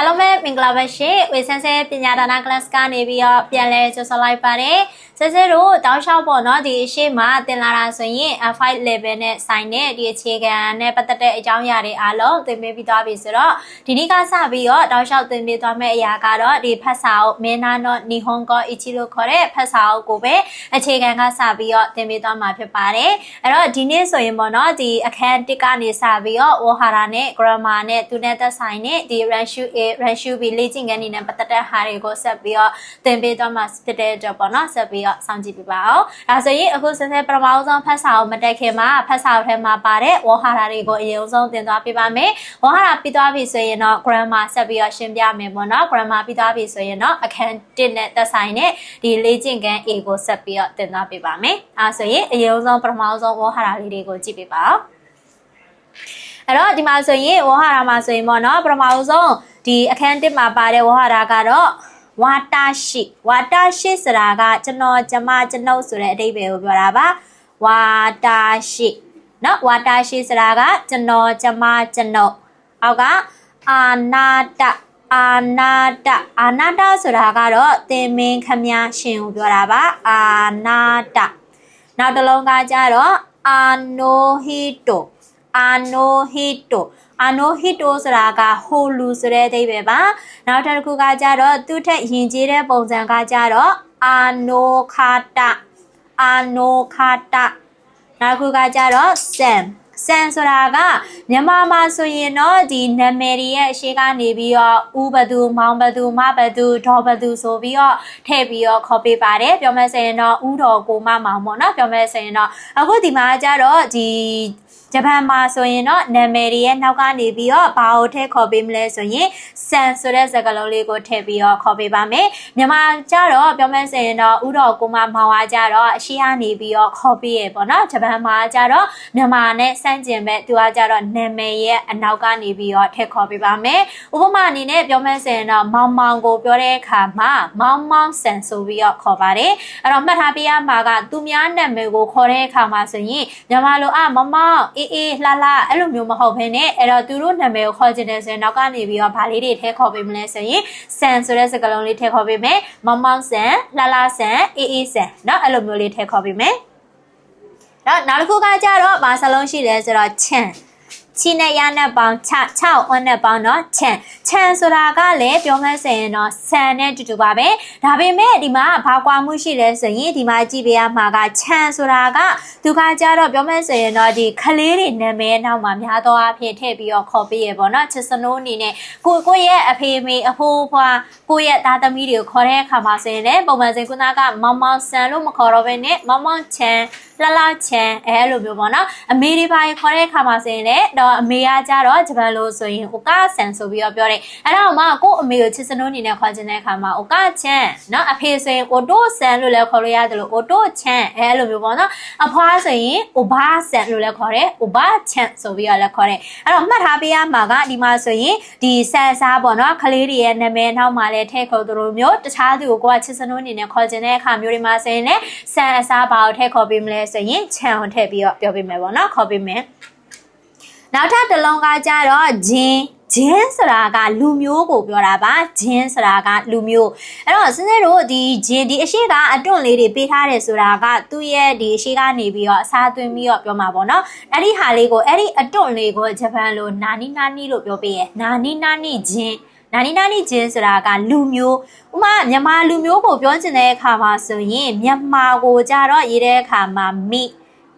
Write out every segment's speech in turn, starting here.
အားလုံးပဲမင်္ဂလာပါရှင်ဝေဆန်းဆဲပညာဒါန class ကနေပြီးတော့ပြန်လဲကြိုဆိုလိုက်ပါတယ် ဆဲဆဲတို့တောင်းလျှောက်ပေါ့နော်ဒီအရှိမတင်လာတာဆိုရင် F5 level နဲ့ဆိုင်တဲ့ဒီအခြေခံနဲ့ပတ်သက်တဲ့အကြောင်းအရာတွေအားလုံးသင်ပေးပြီးသွားပြီဆိုတော့ဒီနေ့ကစပြီးတော့တောင်းလျှောက်သင်ပေးသွားမယ့်အရာကတော့ဒီဖတ်စာအုပ်မင်းနာနောနီဟွန်ကောအီချီလို့ခေါ်တဲ့ဖတ်စာအုပ်ကိုပဲအခြေခံကစပြီးတော့သင်ပေးသွားမှာဖြစ်ပါတယ်အဲ့တော့ဒီနေ့ဆိုရင်ပေါ့နော်ဒီအခန်း1ကနေစပြီးတော့ဝဟာရာနဲ့ grammar နဲ့သူနဲ့သက်ဆိုင်တဲ့ဒီ ratio A ratio B လေ့ကျင့်ခန်းနေနဲ့ပတ်သက်တဲ့ဟာတွေကိုဆက်ပြီးတော့သင်ပေးသွားမှာဖြစ်တဲ့အတွက်ပေါ့နော်ဆက်ပြီးတော့စောင့်ကြည့်ပြပါအောင်ဒါဆိုရင်အခုဆက်ဆက်ပထမဆုံးဖတ်စာအုပ်မတက်ခင်မှာဖတ်စာအုပ်ထဲမှာပါတဲ့ဝဟာရာတွေကိုအရင်ဆုံးသင်သွားပြပါမယ်ဝဟာရာပြီးသွားပြီဆိုရင်တော့ grammar ဆက်ပြီးတော့ရှင်းပြမယ်ပေါ့နော် grammar ပြီးသွားပြီဆိုရင်တော့အခန်း1နဲ့သက်ဆိုင်တဲ့ဒီလေ့ကျင့်ခန်း A ကိုဆက်ပြီးတော့သင်သွားပြပါမယ်အဲဆိုရင်အရင်ဆုံးပထမဆုံးဝဟာရာလေးတွေကိုကြည့်ပြပါအောင်အဲ့တော့ဒီမှာဆိုရင်ဝဟာရာမှာဆိုရင်ပေါ့နော်ပထမဆုံးဒီအခန်း1မှာပါတဲ့ဝဟာရာကတော့ ဝါတာရှိဝါတာရှိဆိုတာကကျွန်တော်ကျမကျွန်ုပ်ဆိုတဲ့အဓိပ္ပာယ်ကိုပြောတာပါဝါတာရှိနော်ဝါတာရှိဆိုတာကကျွန်တော်ကျမကျွန်ုပ်အောက်ကအာနာတအာနာတအာနာတဆိုတာကတော့သင်မင်းခမည်းရှင်ကိုပြောတာပါအာနာတနောက်တစ်လုံးကကြတော့အာနိုဟီတိုအာနိုဟီတို အာနိုဟီတိုဆိုတာကဟိုလူဆိုတဲ့အဓိပ္ပာယ်ပါနောက်တစ်ခုကကြတော့သူ့ထက်ယဉ်ကျေးတဲ့ပုံစံကကြတော့အာနိုခါတအာနိုခါတနောက်တစ်ခုကကြတော့ဆမ်ဆန်ဆိုတာကမြန်မာမှာဆိုရင်တော့ဒီနာမည်တွေရဲ့အရှိကနေပြီးတော့ဦးဘသူမောင်ဘသူမဘသူဒေါ်ဘသူဆိုပြီးတော့ထည့်ပြီးတော့ခေါ်ပေးပါတယ်ပြောမယ်ဆိုရင်တော့ဦးတော်ကိုမမောင်ပေါ့နော်ပြောမယ်ဆိုရင်တော့အခုဒီမှာကျတော့ဒီ ဂျပန်မှာဆိုရင်တော့နာမည်တွေရဲ့နောက်ကနေပြီးတော့ဘာကိုထည့်ခေါ်ပေးမလဲဆိုရင်ဆန်ဆိုတဲ့စကားလုံးလေးကိုထည့်ပြီးတော့ခေါ်ပေးပါမယ်မြန်မာကျတော့ပြောမယ်ဆိုရင်တော့ဥတော်ကိုမမောင်ဝါကျတော့အရှိကနေပြီးတော့ခေါ်ပေးရပေါ့နော်ဂျပန်မှာကျတော့မြန်မာနဲ့စန့်ကျင်မဲ့သူကကျတော့နာမည်ရဲ့အနောက်ကနေပြီးတော့ထည့်ခေါ်ပေးပါမယ်ဥပမာအနေနဲ့ပြောမယ်ဆိုရင်တော့မောင်မောင်ကိုပြောတဲ့အခါမှာမောင်မောင်ဆန်ဆိုပြီးတော့ခေါ်ပါတယ်အဲ့တော့မှတ်ထားပေးရမှာကသူများနာမည်ကိုခေါ်တဲ့အခါမှာဆိုရင်မြန်မာလိုအမောင်မောင်အေးအေးလှလှအဲ့လိုမျိုးမဟုတ်ဘဲနဲ့အဲ့တော့သူတို့နာမည်ကိုခေါ်ချင်တယ်ဆိုရင်နောက်ကနေပြီးတော့ဗာလေးတွေထည့်ခေါ်ပေးမလဲဆိုရင်ဆန်ဆိုတဲ့စကားလုံးလေးထည့်ခေါ်ပေးမယ်မောင်မောင်ဆန်လှလှဆန်အေးအေးဆန်เนาะအဲ့လိုမျိုးလေးထည့်ခေါ်ပေးမယ်တော့နောက်တစ်ခုကကြတော့ဘာစလုံးရှိလဲဆိုတော့ချန် ချီနဲ့ရနဲ့ပေါင်းချ6ဝန်းနဲ့ပေါင်းတော့ချန်ချန်ဆိုတာကလည်းပြောမှဆိုရင်တော့ဆန်နဲ့တူတူပါပဲဒါပေမဲ့ဒီမှာဘာကွာမှုရှိလဲဆိုရင်ဒီမှာကြည့်ပေးရမှာကချန်ဆိုတာကသူကကြတော့ပြောမှဆိုရင်တော့ဒီခလေးတွေနာမည်နောက်မှာများသောအားဖြင့်ထည့်ပြီးတော့ခေါ်ပေးရပေါ့နော်ချစ်စနိုးအနေနဲ့ကိုကိုရဲ့အဖေမေအဖိုးဖွာကိုရဲ့သားသမီးတွေကိုခေါ်တဲ့အခါမှာဆိုရင်လည်းပုံမှန်စင်ကုနာကမောင်မောင်ဆန်လို့မခေါ်တော့ဘဲနဲ့မောင်မောင်ချန် လှလှချန်အဲလိုမျိုးပေါ့နော်အမေတွေပါခေါ်တဲ့အခါမှာဆိုရင်လည်းတော့အမေကကြတော့ဂျပန်လိုဆိုရင် โอกาဆန်ဆိုပြီးတော့ပြောတယ်အဲ့တော့မှကို့အမေကိုချစ်စနိုးအနေနဲ့ခေါ်ချင်တဲ့အခါမှာ โอกาချန်เนาะအဖေဆိုရင် โอโตဆန်လို့လည်းခေါ်လို့ရတယ်လို့ โอโตချန်အဲလိုမျိုးပေါ့နော်အဖွားဆိုရင် โอဘာဆန်လို့လည်းခေါ်တယ် โอဘာချန်ဆိုပြီးတော့လည်းခေါ်တယ်အဲ့တော့မှတ်ထားပေးရမှာကဒီမှာဆိုရင်ဒီဆန်စားပေါ့နော်ကလေးတွေရဲ့နာမည်နောက်မှာလည်းထည့်ခေါ်သူလိုမျိုးတခြားသူကိုကိုကချစ်စနိုးအနေနဲ့ခေါ်ချင်တဲ့အခါမျိုးတွေမှာဆိုရင်လည်းဆန်အစားပါကိုထည့်ခေါ်ပေးမလဲ ဆိုရင်ချန်ကိုထည့်ပြီးတော့ပြောပေးမယ်ပေါ့နော်ခေါ်ပေးမယ်နောက်ထပ်တစ်လုံးကကြတော့ဂျင်းဂျင်းဆိုတာကလူမျိုးကိုပြောတာပါဂျင်းဆိုတာကလူမျိုးအဲ့တော့စင်းစင်းတို့ဒီဂျင်းဒီအရှိကအတွန့်လေးတွေပေးထားတယ်ဆိုတာကသူ့ရဲ့ဒီအရှိကနေပြီးတော့အစားသွင်းပြီးတော့ပြောမှာပေါ့နော်အဲ့ဒီဟာလေးကိုအဲ့ဒီအတွန့်လေးကိုဂျပန်လိုနာနီနာနီလို့ပြောပေးရနာနီနာနီဂျင်း နာနီနာနီဂျင်းဆိုတာကလူမျိုးဥမာမြန်မာလူမျိုးကိုပြောချင်တဲ့အခါမှာဆိုရင်မြန်မာကိုကြတော့ရေးတဲ့အခါမှာမိ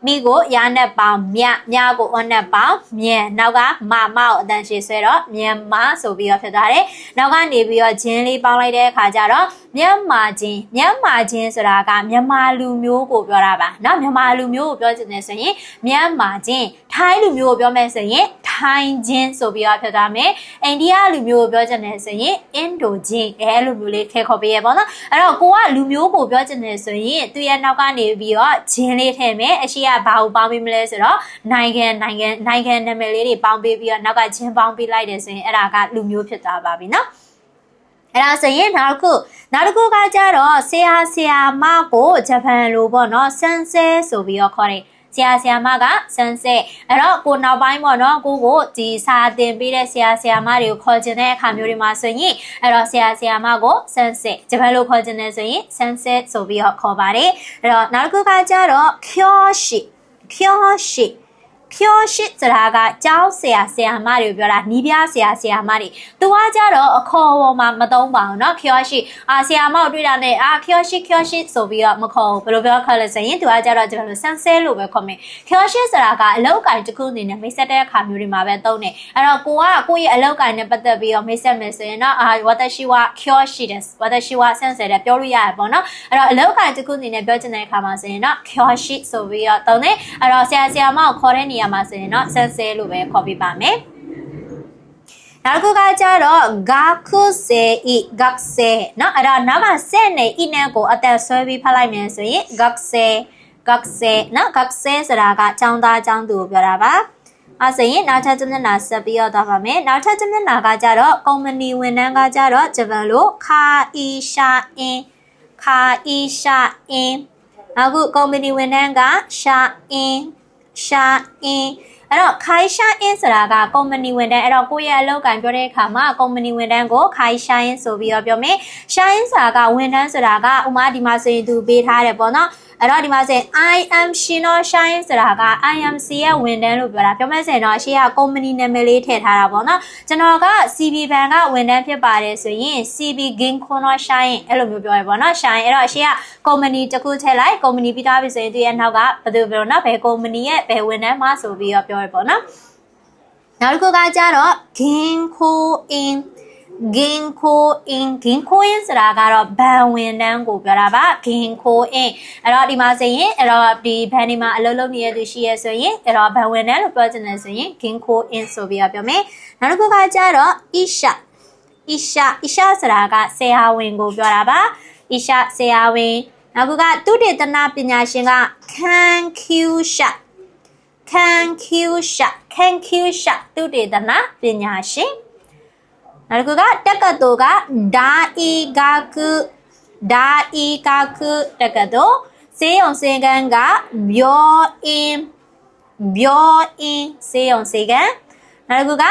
မိကိုရနဲ့ပေါင်းမြမြကိုအနဲ့ပေါင်းမြန်နောက်ကမမကိုအတန်ရှည်ဆွဲတော့မြန်မာဆိုပြီးတော့ဖြစ်သွားတယ်နောက်ကနေပြီးတော့ဂျင်းလေးပေါင်းလိုက်တဲ့အခါကျတော့မြန်မာချင်းမြန်မာချင်းဆိုတာကမြန်မာလူမျိုးကိုပြောတာပါเนาะမြန်မာလူမျိုးကိုပြောချင်တယ်ဆိုရင်မြန်မာချင်းထိုင်းလူမျိုးကိုပြောမယ်ဆိုရင်ထိုင်းချင်းဆိုပြီးတော့ဖြစ်သွားမယ်အိန္ဒိယလူမျိုးကိုပြောချင်တယ်ဆိုရင်အင်ဒိုချင်းအဲလိုမျိုးလေးထည့်ခေါ်ပေးရပါတော့အဲ့တော့ကိုကလူမျိုးကိုပြောချင်တယ်ဆိုရင်သူရဲ့နောက်ကနေပြီးတော့ဂျင်းလေးထည့်မယ်အရှိက ဘာကိုပေါင်းပေးမလဲဆိုတော့နိုင်ငံနိုင်ငံနိုင်ငံနာမည်လေးတွေပေါင်းပေးပြီးတော့နောက်ကချင်းပေါင်းပေးလိုက်တယ်ဆိုရင်အဲ့ဒါကလူမျိုးဖြစ်သွားပါပြီနော်အဲ့ဒါဆိုရင်နောက်တစ်ခုနောက်တစ်ခုကကြတော့ဆရာဆရာမကိုဂျပန်လိုပေါ့နော်ဆန်ဆဲဆိုပြီးတော့ခေါ်တယ် ဆရာဆရာမကစန်းစစ်အဲ့တော့ကိုနောက်ပိုင်းပေါ့နော်ကိုကိုဒီစာသင်ပေးတဲ့ဆရာဆရာမတွေကိုခေါ်ကျင်တဲ့အခါမျိုးတွေမှာဆိုရင်အဲ့တော့ဆရာဆရာမကိုစန်းစစ်ဂျပန်လိုခေါ်ကျင်တယ်ဆိုရင်စန်းစစ်ဆိုပြီးတော့ခေါ်ပါတယ်အဲ့တော့နောက်တစ်ခုကကြတော့ kyoshi kyoshi ဖြောရှိဆိုတာကကျောင်းဆရာဆရာမတွေကိုပြောတာနီးပြဆရာဆရာမတွေသူကကြတော့အခေါ်ပေါ်မှာမသုံးပါဘူးเนาะဖြောရှိအာဆရာမကိုတွေ့တာနဲ့အာဖြောရှိဖြောရှိဆိုပြီးတော့မခေါ်ဘူးဘယ်လိုပြောခေါ်လဲဆိုရင်သူကကြတော့ကျွန်တော်တို့ဆန်ဆဲလို့ပဲခေါ်မယ်ဖြောရှိဆိုတာကအလောက်ကိုင်တစ်ခုအနေနဲ့မိတ်ဆက်တဲ့အခါမျိုးတွေမှာပဲသုံးတယ်အဲ့တော့ကိုကကိုရဲ့အလောက်ကိုင်နဲ့ပတ်သက်ပြီးတော့မိတ်ဆက်မယ်ဆိုရင်တော့အာဝတရှိဝဖြောရှိတယ်ဝတရှိဝဆန်ဆဲတယ်ပြောလို့ရတယ်ပေါ့နော်အဲ့တော့အလောက်ကိုင်တစ်ခုအနေနဲ့ပြောချင်တဲ့အခါမှာဆိုရင်တော့ဖြောရှိဆိုပြီးတော့သုံးတယ်အဲ့တော့ဆရာဆရာမကိုခေါ်တဲ့နေရာ ာရာမှာဆိုရင်တော့ဆက်ဆဲလို့ပဲခေါ်ပြပါမယ်နောက်တစ်ခုကကြတော့ဂါခုစေဤဂက်စေနော်အဲ့ဒါနောက်ကဆက်နေဤနဲ့ကိုအသက်ဆွဲပြီးဖတ်လိုက်မယ်ဆိုရင်ဂက်စေဂက်စေနော်ဂက်စေဆိုတာကចောင်းသားចောင်းသူကိုပြောတာပါအဲ့ဆိုရင်နောက်ထပ်ကျမျက်နှာဆက်ပြီးတော့သွားပါမယ်နောက်ထပ်ကျမျက်နှာကကြတော့ကုမ္ပဏီဝန်ထမ်းကကြတော့ဂျပန်လိုခာအီရှာအင်းခာအီရှာအင်းအခုကုမ္ပဏီဝန်ထမ်းကရှာအင်းရှာ အင်းအဲ့တော့ခိုင်ရှာအင်းဆိုတာကကုမ္ပဏီဝန်ထမ်းအဲ့တော့ကိုယ့်ရဲ့အလုပ်ကိုင်ပြောတဲ့အခါမှာကုမ္ပဏီဝန်ထမ်းကိုခိုင်ရှာအင်းဆိုပြီးတော့ပြောမယ်ရှာအင်းဆိုတာကဝန်ထမ်းဆိုတာကဥမာဒီမှာဆိုရင်သူပေးထားတယ်ပေါ့နော်အဲ့တော့ဒီမှာဆိုရင် I am Shino Shine ဆိုတာက IMC ရဲ့ဝန်ထမ်းလို့ပြောတာပြောမယ်ဆိုရင်တော့အရှိကကုမ္ပဏီနာမည်လေးထည့်ထားတာပေါ့နော်ကျွန်တော်က CB ဘဏ်ကဝန်ထမ်းဖြစ်ပါတယ်ဆိုရင် CB Ginko no Shine အဲ့လိုမျိုးပြောရပေါ့နော် Shine အဲ့တော့အရှိကကုမ္ပဏီတစ်ခုထည့်လိုက်ကုမ္ပဏီပြီးသားပြီဆိုရင်သူရဲ့နောက်ကဘယ်သူပြောနော်ဘယ်ကုမ္ပဏီရဲ့ဘယ်ဝန်ထမ်းမှဆိုပြီးတော့ပြောရပေါ့နော်နောက်တစ်ခုကကြတော့ Ginko in ဂင်ခိုအင်ဂင်ခိုအင်ဆိုတာကတော့ဘန်ဝင်တန်းကိုပြောတာပါဂင်ခိုအင်အဲ့တော့ဒီမှာဆိုရင်အဲ့တော့ဒီဘန်ဒီမှာအလုပ်လုပ်နေတဲ့သူရှိရဆိုရင်အဲ့တော့ဘန်ဝင်တန်းလို့ပြောချင်တယ်ဆိုရင်ဂင်ခိုအင်ဆိုပြီးတော့ပြောမယ်နောက်တစ်ခုကကြတော့အီရှာအီရှာအီရှာဆိုတာကဆရာဝန်ကိုပြောတာပါအီရှာဆရာဝန်နောက်ကသူတေသနာပညာရှင်ကခန်ကျူ ရှာခန်ကျူရှာခန်ကျူရှာသူတေသနာပညာရှင်နောက်တစ်ခုကတက္ကသိုလ်ကဒါအီဂါကုဒါအီဂါကုတက္ကသိုလ်စေယုံစေကန်းကဘျောအင်းဘျောအင်းစေယုံစေကန်းနောက်တစ်ခုက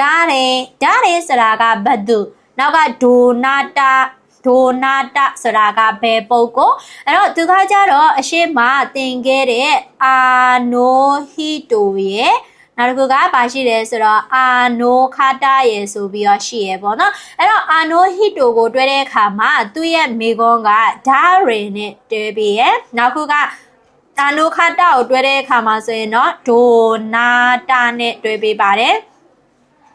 ဒါရဲဒါရဲဆိုတာကဘတ်သူနောက်ကဒိုနာတာ ဒိုနာတဆိုတာကဘယ်ပုဂ္ဂိုလ်အဲ့တော့သူကကြတော့အရှိမသင်ခဲ့တဲ့အာနိုဟီတိုရဲ့နောက်တစ်ခုကပါရှိတယ်ဆိုတော့အာနိုခါတာရေဆိုပြီးတော့ရှိရပေါ့နော်အဲ့တော့အာနိုဟီတိုကိုတွဲတဲ့အခါမှာသူ့ရဲ့မိကွန်းကဒါရီနဲ့တွဲပြီးရနောက်ခုကအာနိုခါတာကိုတွဲတဲ့အခါမှာဆိုရင်တော့ဒိုနာတာနဲ့တွဲပေးပါတယ်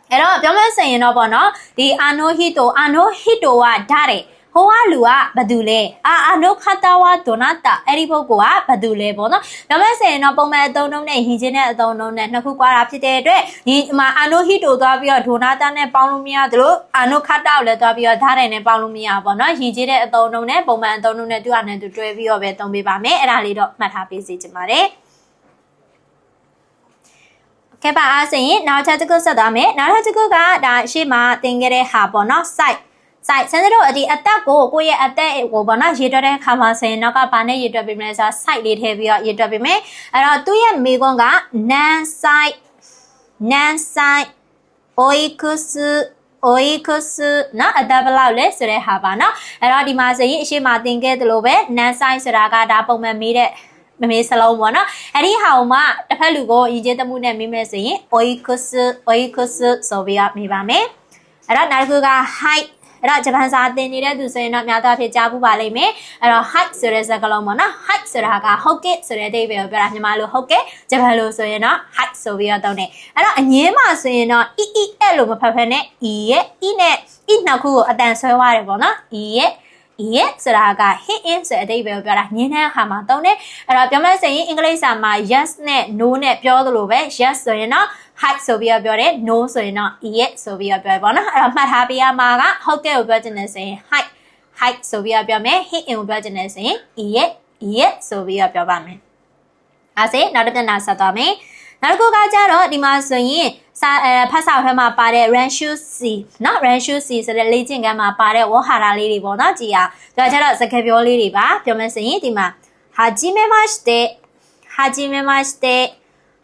အဲ့တော့ပြောမယ်ဆိုရင်တော့ပေါ့နော်ဒီအာနိုဟီတိုအာနိုဟီတိုကဓာတ်တယ် ဟိုကလူကဘသူလဲအာအာနိုခတာဝါဒိုနာတာအဲ့ဒီပုဂ္ဂိုလ်ကဘသူလဲပေါ့နော်ဒါမဲ့ဆိုရင်တော့ပုံမှန်အသုံးနှုန်းနဲ့ဟင်ချင်းတဲ့အသုံးနှုန်းနဲ့နှစ်ခုကွာတာဖြစ်တဲ့အတွက်ဒီမှာအာနိုဟီတိုသွားပြီးတော့ဒိုနာတာနဲ့ပေါင်းလို့မရသလိုအာနိုခတာကိုလည်းသွားပြီးတော့ဓာတ်တယ်နဲ့ပေါင်းလို့မရပေါ့နော်ဟင်ချင်းတဲ့အသုံးနှုန်းနဲ့ပုံမှန်အသုံးနှုန်းနဲ့တူရနဲ့တူတွဲပြီးတော့ပဲသုံးပေးပါမယ်အဲ့ဒါလေးတော့မှတ်ထားပေးစီချင်ပါတယ်ကဲပါအားစရင်နောက်တစ်ခုဆက်သွားမယ်နောက်တစ်ခုကဒါရှေ့မှာသင်ခဲ့တဲ့ဟာပေါ့နော် site စိုက်ဆန်းတို့ဒီအသက်ကိုကိုယ့်ရဲ့အသက်ကိုပေါ့နော်ရေတွက်တဲ့ခါမှာဆိုရင်နောက်ကဘာနဲ့ရေတွက်ပေးမလဲဆိုတော့ site လေးထည့်ပြီးတော့ရေတွက်ပေးမယ်အဲ့တော့သူ့ရဲ့မိကွန်းက nan site nan site oikus oikus နော်အသက်ဘယ်လောက်လဲဆိုတဲ့ဟာပါနော်အဲ့တော့ဒီမှာဆိုရင်အရှိမသင်ခဲ့သလိုပဲ nan site ဆိုတာကဒါပုံမှန်မေးတဲ့မမေးစလုံးပေါ့နော်အဲ့ဒီဟာကိုမှတစ်ဖက်လူကိုရည်ကျဲတမှုနဲ့မေးမယ်ဆိုရင် oikus oikus ဆိုပြီးတော့မေးပါမယ်အဲ့တော့နောက်တစ်ခုက height အဲ့တော့ဂျပန်စာသင်နေတဲ့သူဆိုရင်တော့များသောအားဖြင့်ကြားဘူးပါလိမ့်မယ်အဲ့တော့ height ဆိုတဲ့စကားလုံးပေါ့နော် height ဆိုတာကဟုတ်ကဲ့ဆိုတဲ့အဓိပ္ပာယ်ကိုပြောတာမြန်မာလိုဟုတ်ကဲ့ဂျပန်လိုဆိုရင်တော့ height ဆိုပြီးတော့သုံးတယ်အဲ့တော့အငင်းမှာဆိုရင်တော့ e e l လို့မဖတ်ဖက်နဲ့ e ရဲ့ e နဲ့ e နှစ်ခုကိုအတန်ဆွဲသွားတယ်ပေါ့နော် e ရဲ့ yes ဆိုတာက hit in ဆိုတဲ့အဓိပ္ပာယ်ကိုပြောတာညင်းတဲ့အခါမှာသုံးတယ်အဲ့တော့ပြောမယ်ဆိုရင်အင်္ဂလိပ်စာမှာ yes နဲ့ no နဲ့ပြောသလိုပဲ yes ဆိုရင်တော့ height ဆိုပြီးတော့ပြောတယ် no ဆိုရင်တော့ yes ဆိုပြီးတော့ပြောပါတော့အဲ့တော့မှတ်ထားပေးရမှာကဟုတ်ကဲ့ကိုပြောချင်တယ်ဆိုရင် height height ဆိုပြီးတော့ပြောမယ် hit in ကိုပြောချင်တယ်ဆိုရင် yes yes ဆိုပြီးတော့ပြောပါမယ်အဲဒါနောက်တစ်ပြန်နာဆက်သွားမယ် နောက်တစ်ခုကကြတော့ဒီမှာဆိုရင်စာဖတ်စာထဲမှာပါတဲ့ Ranshu C နော် Ranshu C ဆိုတဲ့လေ့ကျင့်ခန်းမှာပါတဲ့ဝဟာရလေးတွေပေါ့နော်ကြည်ရဒါကြတော့စကားပြောလေးတွေပါပြောမယ်ဆိုရင်ဒီမှာဟာဂျီမဲမတ်တဲ့ဟာဂျီမဲမတ်တဲ့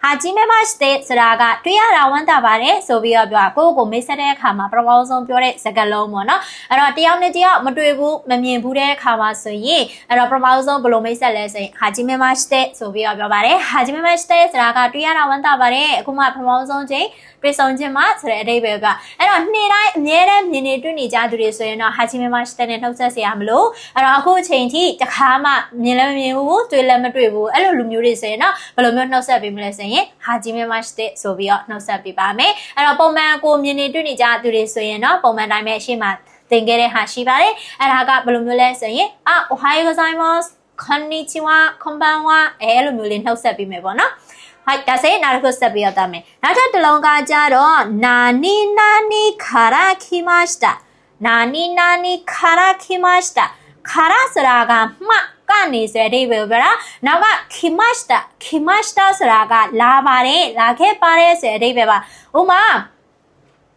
ဟာဂျီမေမတ်စတေဆိုတာကတွေ့ရတာဝမ်းသာပါတယ်ဆိုပြီးတော့ပြောကိုယ့်ကိုမိတ်ဆက်တဲ့အခါမှာပထမဆုံးပြောတဲ့စကားလုံးပေါ့နော်အဲ့တော့တယောက်နဲ့တယောက်မတွေ့ဘူးမမြင်ဘူးတဲ့အခါမှာဆိုရင်အဲ့တော့ပထမဆုံးဘယ်လိုမိတ်ဆက်လဲဆိုရင်ဟာဂျီမေမတ်စတေဆိုပြီးတော့ပြောပါတယ်ဟာဂျီမေမတ်စတေဆိုတာကတွေ့ရတာဝမ်းသာပါတယ်အခုမှပထမဆုံးချိန် တွေ့ဆုံခြင်းမှာဆိုတဲ့အဓိပ္ပာယ်ကအဲ့တော့နေ့တိုင်းအမြဲတမ်းမြင်နေတွေ့နေကြသူတွေဆိုရင်တော့ဟာဂျီမေမတ်စတေနဲ့နှုတ်ဆက်เสียရမလို့အဲ့တော့အခုအချိန်ထိတခါမှမြင်လည်းမမြင်ဘူးတွေ့လည်းမတွေ့ဘူးအဲ့လိုလူမျိုးတွေဆိုရင်တော့ဘယ်လိုမျိုးနှုတ်ဆက်ပေးမလဲဆိုရင်ဟာဂျီမေမတ်စတေဆိုပြီးတော့နှုတ်ဆက်ပေးပါမယ်အဲ့တော့ပုံမှန်ကိုမြင်နေတွေ့နေကြသူတွေဆိုရင်တော့ပုံမှန်တိုင်းပဲအရှိမသင်ခဲ့တဲ့ဟာရှိပါတယ်အဲ့ဒါကဘယ်လိုမျိုးလဲဆိုရင်အာ ohayou gozaimasu konnichiwa konbanwa အဲလိုမျိုးလေးနှုတ်ဆက်ပေးမယ်ပေါ့နော် はいဒါဆိုရင်နောက်တစ်ခုဆက်ပြီးတော့တမယ်နောက်ထပ်တစ်လုံးကကြတော့နာနီနာနီခါရာခီမရှတာနာနီနာနီခါရာခီမရှတာခါရာဆိုတာကမှကနေစေတဲ့ပဲဗျာနောက်ကခီမရှတာခီမရှတာဆိုတာကလာပါတယ်လာခဲ့ပါတယ်ဆိုတဲ့အဓိပ္ပာယ်ပါဥမာ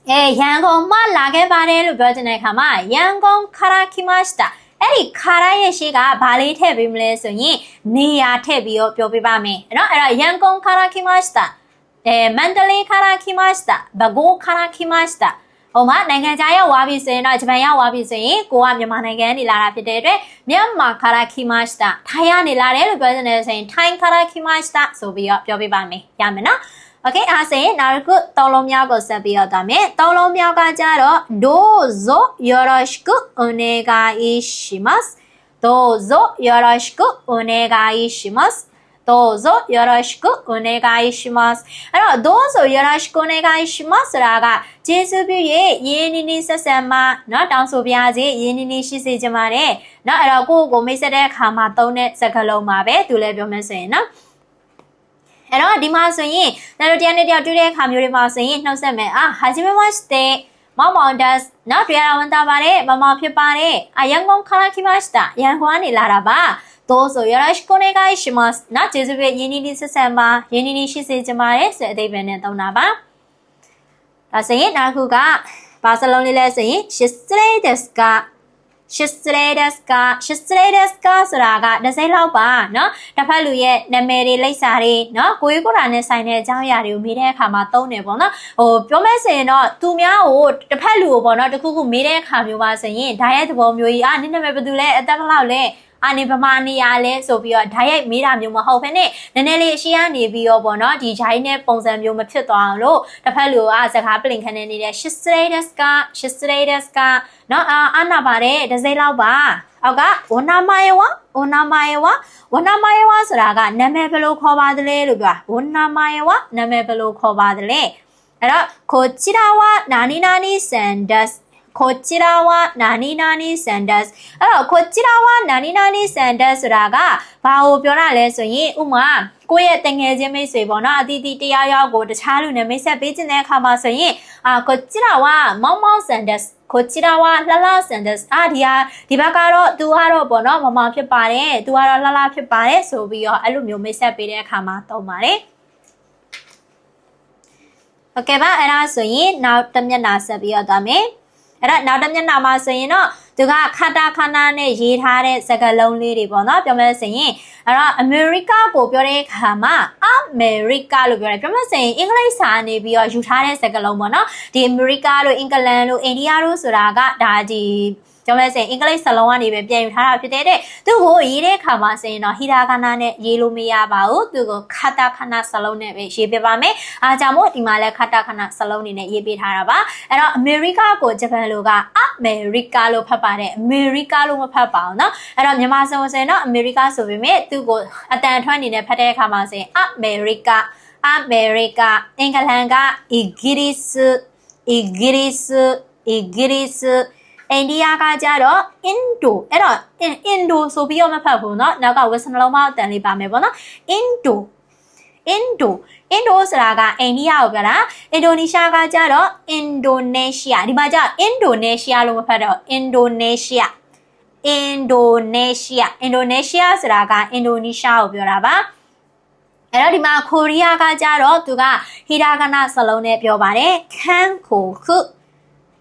အဲရန်ကုန်မှလာခဲ့ပါတယ်လို့ပြောချင်တဲ့အခါမှာရန်ကုန်ခါရာခီမရှတာ အဲ့ဒီခါရရဲ့ရှိကဘာလေးထည့်ပေးမလဲဆိုရင်နေရာထည့်ပြီးတော့ပြောပြပါမယ်เนาะအဲ့တော့ရန်ကုန်ခါရခိမစတာအဲမန္တလေးခါရခိမစတာဘဂိုးခါရခိမစတာဟိုမှာနိုင်ငံခြားရောက်သွားပြီဆိုရင်တော့ဂျပန်ရောက်သွားပြီဆိုရင်ကိုကမြန်မာနိုင်ငံကနေလာတာဖြစ်တဲ့အတွက်မြန်မာခါရခိမစတာထိုင်းကနေလာတယ်လို့ပြောနေတယ်ဆိုရင်ထိုင်းခါရခိမစတာဆိုပြီးတော့ပြောပြပါမယ်ရမယ်နော်โอเ คအားစင်နောက်တစ်ခုသုံးလုံးမြောက်ကိုဆက်ပြီးတော့တာမယ်သုံးလုံးမြောက်ကကြတော့どうぞよろしくお願いしますどうぞよろしくお願いしますどうぞよろしくお願いしますအဲ့တော့どうぞよろしくお願いしますဆိုတာကကျေးဇူးပြု၍ယင်းနီနီဆက်ဆက်မှเนาะတောင်းဆိုပါစေယင်းနီနီရှိစေချင်ပါတယ်เนาะအဲ့တော့ကိုယ့်ကိုမိတ်ဆက်တဲ့အခါမှာသုံးတဲ့စကားလုံးပါပဲသူလည်းပြောမယ်ဆိုရင်เนาะ အဲ့တော့ဒီမှာဆိုရင်ကျွန်တော်တရားနဲ့တရားတွေ့တဲ့အခါမျိုးတွေမှာဆိုရင်နှုတ်ဆက်မယ်အာဟာဂျီမေမတ်စတေမောင်မောင်ဒတ်နော်တွေ့ရဝန်တာပါတယ်မမောင်ဖြစ်ပါတယ်အယံကုန်ခါခိမစတာရန်ကုန်ကနေလာတာပါどうぞよろしくお願いしますနော်ကျေးဇူးပဲယင်းနီနီဆက်ဆံပါယင်းနီနီရှိစေချင်ပါတယ်ဆိုတဲ့အဓိပ္ပာယ်နဲ့သုံးတာပါဒါဆိုရင်နောက်ခုကဘာစလုံးလေးလဲဆိုရင်ရှစ်စ ရေဒက်စကရှစ်စရေဒက်စကရှစ်စရေဒက်စကဆိုတာကတစ်စိမ့်လောက်ပါเนาะတစ်ဖက်လူရဲ့နာမည်တွေလိပ်စာတွေเนาะကိုကြီးကိုယ်တာနဲ့ဆိုင်တဲ့အကြောင်းအရာတွေကိုမေးတဲ့အခါမှာသုံးတယ်ပေါ့နော်ဟိုပြောမဲ့ဆိုရင်တော့သူများကိုတစ်ဖက်လူကိုပေါ့နော်တခုခုမေးတဲ့အခါမျိုးပါဆိုရင်ဓာတ်ရိုက်သဘောမျိုးကြီးအာနင်းနာမည်ဘယ်သူလဲအသက်ဘယ်လောက်လဲ အာနေဗမာနေရလဲဆိုပြီးတော့ဓာတ်ရိုက်မေးတာမျိုးမဟုတ်ဘဲနဲ့နည်းနည်းလေးအရှိကနေပြီးတော့ပေါ့နော်ဒီဂျိုင်းနဲ့ပုံစံမျိုးမဖြစ်သွားအောင်လို့တစ်ဖက်လူကစကားပလင်ခနဲ့နေတဲ့ shit status က shit status ကနော်အာအနာပါတယ်ဒစိလောက်ပါအောက်ကဝနာမယဝဝနာမယဝဝနာမယဝဆိုတာကနာမည်ဘယ်လိုခေါ်ပါသလဲလို့ပြောဝနာမယဝနာမည်ဘယ်လိုခေါ်ပါသလဲအဲ့တော့ကိုချီရာဝနာနီနာနီဆန်ဒတ် ကိုချီရာဝါနာနီနာနီဆန်ဒါစ်အဲ့တော့ကိုချီရာဝါနာနီနာနီဆန်ဒါစ်ဆိုတာကဘာကိုပြောတာလဲဆိုရင်ဥမာကိုယ့်ရဲ့တငယ်ချင်းမိတ်ဆွေပေါ့နော်အတီးတီးတရားရောက်ကိုတခြားလူနဲ့မိတ်ဆက်ပေးခြင်းတဲ့အခါမှာဆိုရင်အာကိုချီရာဝါမောင်မောင်ဆန်ဒါစ်ကိုချီရာဝါလှလှဆန်ဒက်စ်အာဒီဟာဒီဘက်ကတော့ तू ကတော့ပေါ့နော်မမဖြစ်ပါတယ် तू ကတော့လှလှဖြစ်ပါတယ်ဆိုပြီးတော့အဲ့လိုမျိုးမိတ်ဆက်ပေးတဲ့အခါမှာသုံးပါတယ်โอเคပါအဲ့ဒါဆိုရင်နောက်တစ်မျက်နှာဆက်ပြီးတော့သွားမယ် အဲ့တော့နောက်တစ်မျက်နှာမှာဆိုရင်တော့သူကခတာခနာနဲ့ရေးထားတဲ့စကားလုံးလေးတွေပေါ့နော်ပြောမယ်ဆိုရင်အဲ့တော့ America ကိုပြောတဲ့အခါမှာ America လို့ပြောတယ်ပြောမယ်ဆိုရင်အင်္ဂလိပ်စာနေပြီးတော့ယူထားတဲ့စကားလုံးပေါ့နော်ဒီ America လို့အင်္ဂလန်လို့အိန္ဒိယလို့ဆိုတာကဒါဒီ ကျောင်းလဲစင်အင်္ဂလိပ်စလုံးကနေပဲပြန်ယူထားတာဖြစ်တဲ့တဲ့သူ့ကိုရေးတဲ့အခါမှာစင်တော့ဟီရာဂနာနဲ့ရေးလို့မရပါဘူးသူကိုခတာခနာစလုံးနဲ့ပဲရေးပြပါမယ်အားကြောင့်မို့ဒီမှာလဲခတာခနာစလုံးနေနဲ့ရေးပေးထားတာပါအဲ့တော့အမေရိကကိုဂျပန်လိုကအမေရိကလို့ဖတ်ပါတယ်အမေရိကလို့မဖတ်ပါဘူးเนาะအဲ့တော့မြန်မာစံစင်တော့အမေရိကဆိုပေမဲ့သူ့ကိုအတန်ထွက်နေနဲ့ဖတ်တဲ့အခါမှာစင်အမေရိကအမေရိကအင်္ဂလန်ကအီဂရိစ်အီဂရိစ်အီဂရိစ် အိန္ဒိယကကြတော့ Indo အဲ့တော့ Indo ဆိုပြီးတော့မဖတ်ဘူးเนาะနောက်ကဝက်စနှလုံးမအတန်လေးပါမယ်ပေါ့နော် Indo Indo Indo ဆိုတာကအိန္ဒိယကိုပြောတာအင်ဒိုနီးရှားကကြတော့ Indonesia ဒီမှာကျ Indonesia လို့မဖတ်တော့ Indonesia Indonesia Indonesia ဆိုတာကအင်ဒိုနီးရှားကိုပြောတာပါအဲ့တော့ဒီမှာကိုရီးယားကကြတော့သူကဟီရာဂနာစလုံးနဲ့ပြောပါတယ်ခန်းခိုခု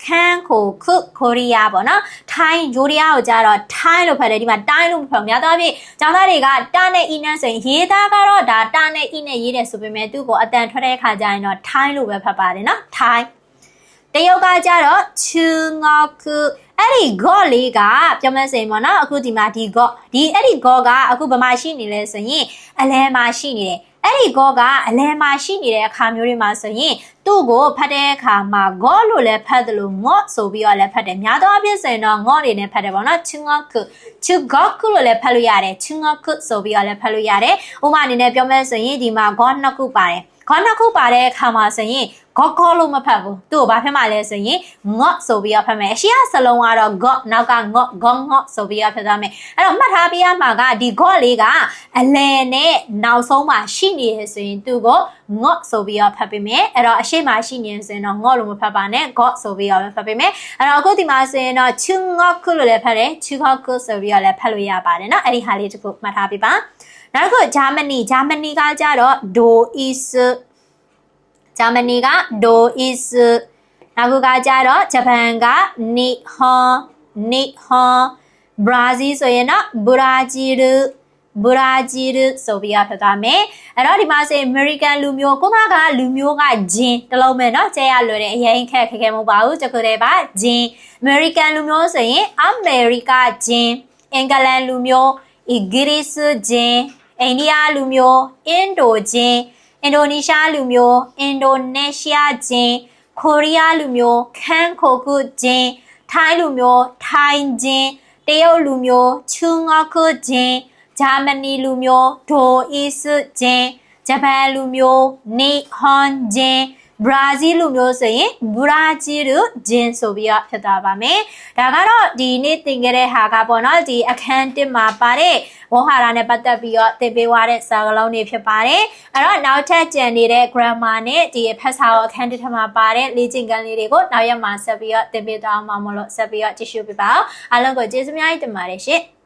ခခန်းခိုခုကိုရီးယားပေါ့နော်ထိုင်းဂျိုးရီးယားကိုကြတော့ထိုင်းလို့ဖတ်တယ်ဒီမှာတိုင်းလို့မဖတ်ဘူးများသောအားဖြင့်ကျောင်းသားတွေကတာနဲ့အီနဲ့ဆိုရင်ရေးသားကတော့ဒါတာနဲ့အီနဲ့ရေးတယ်ဆိုပေမဲ့သူ့ကိုအတန်ထွက်တဲ့ခါကျရင်တော့ထိုင်းလို့ပဲဖတ်ပါတယ်နော်ထိုင်းတရုတ်ကကြတော့ချူငေါခုအဲ့ဒီ god လေးကပြောမစင်ပေါ့နော်အခုဒီမှာဒီ god ဒီအဲ့ဒီ god ကအခုဗမာရှိနေလဲဆိုရင်အလဲမှာရှိနေတယ် အဲ့ဒီ god ကအလဲမှာရှိနေတဲ့အခါမျိုးတွေမှာဆိုရင်သူ့ကိုဖတ်တဲ့အခါမှာ god လို့လည်းဖတ်တယ်လို့ငေါ့ဆိုပြီးတော့လည်းဖတ်တယ်များသောအားဖြင့်ဆိုရင်တော့ငေါ့အနေနဲ့ဖတ်တယ်ပေါ့နော်ချူငေါခုချူဂေါခုလို့လည်းဖတ်လို့ရတယ်ချူငေါခုဆိုပြီးတော့လည်းဖတ်လို့ရတယ်ဥပမာအနေနဲ့ပြောမယ်ဆိုရင်ဒီမှာ god နှစ်ခုပါတယ်ခေါင်းနှစ်ခုပါတဲ့အခါမှာဆိုရင် ကော့ကော့လို့မဖတ်ဘူးသူ့ကိုဘာဖတ်မှလဲဆိုရင်ငော့ဆိုပြီးတော့ဖတ်မယ်အရှိကစလုံးကတော့ကော့နောက်ကငော့ကော့ငော့ဆိုပြီးတော့ဖတ်သားမယ်အဲ့တော့မှတ်ထားပြရမှာကဒီကော့လေးကအလယ်နဲ့နောက်ဆုံးမှာရှိနေရဆိုရင်သူ့ကိုငော့ဆိုပြီးတော့ဖတ်ပေးမယ်အဲ့တော့အရှိမရှိနေဆိုရင်တော့ငော့လို့မဖတ်ပါနဲ့ကော့ဆိုပြီးတော့ဖတ်ပေးမယ်အဲ့တော့အခုဒီမှာဆိုရင်တော့ချူငော့ခုလို့လည်းဖတ်တယ်ချူခော့ခုဆိုပြီးတော့လည်းဖတ်လို့ရပါတယ်နော်အဲ့ဒီဟာလေးတစ်ခုမှတ်ထားပြပါနောက်တစ်ခုဂျာမနီဂျာမနီကကြတော့ဒိုအီဆူ ဂျာမနီက do is နောက်ခုကကြတော့ဂျပန်က ni hon ni hon ဘရာဇီးဆိုရင်တော့ဘူရာဂျီရူဘူရာဂျီရူဆိုပြီးတော့ဖြစ်သွားမယ်အဲ့တော့ဒီမှာဆိုရင် American လူမျိုးကိုကကလူမျိုးကဂျင်းတလုံးပဲเนาะကျဲရလွယ်တယ်အရင်ခက်ခက်ခဲမဟုတ်ပါဘူးတခုတည်းပါဂျင်း American လူမျိုးဆိုရင် America ဂျင်းအင်္ဂလန်လူမျိုး English ဂျင်းအိန္ဒိယလူမျိုးအင်ဒိုဂျင်း အင်ဒိုနီးရှားလူမျိုးအင်ဒိုနီးရှားဂျင်းကိုရီးယားလူမျိုးခန်းခိုကုဂျင်းထိုင်းလူမျိုးထိုင်းဂျင်းတရုတ်လူမျိုးချူငေါကုဂျင်းဂျာမနီလူမျိုးဒိုအီစုဂျင်းဂျပန်လူမျိုးနီဟွန်ဂျင်း ဘရာဇီးလူမျိုးဆိုရင်ဘူရာဂျီလူဂျင်းဆိုပြီးတော့ဖြစ်သွားပါမယ်။ဒါကတော့ဒီနေ့သင်ခဲ့တဲ့ဟာကပေါ့နော်ဒီအခန်း1မှာပါတဲ့ဝေါဟာရနဲ့ပတ်သက်ပြီးတော့သင်ပေးသွားတဲ့စာကလုံးတွေဖြစ်ပါတယ်။အဲ့တော့နောက်ထပ်ကြံနေတဲ့ grammar နဲ့ဒီဖတ်စာကိုအခန်း1ထမှာပါတဲ့လေ့ကျင့်ခန်းလေးတွေကိုနောက်ရက်မှာဆက်ပြီးတော့သင်ပေးသွားမှာမလို့ဆက်ပြီးတော့ကြည့်ရှုပေးပါဦး။အားလုံးကိုကျေးဇူးများတင်ပါတယ်ရှင်။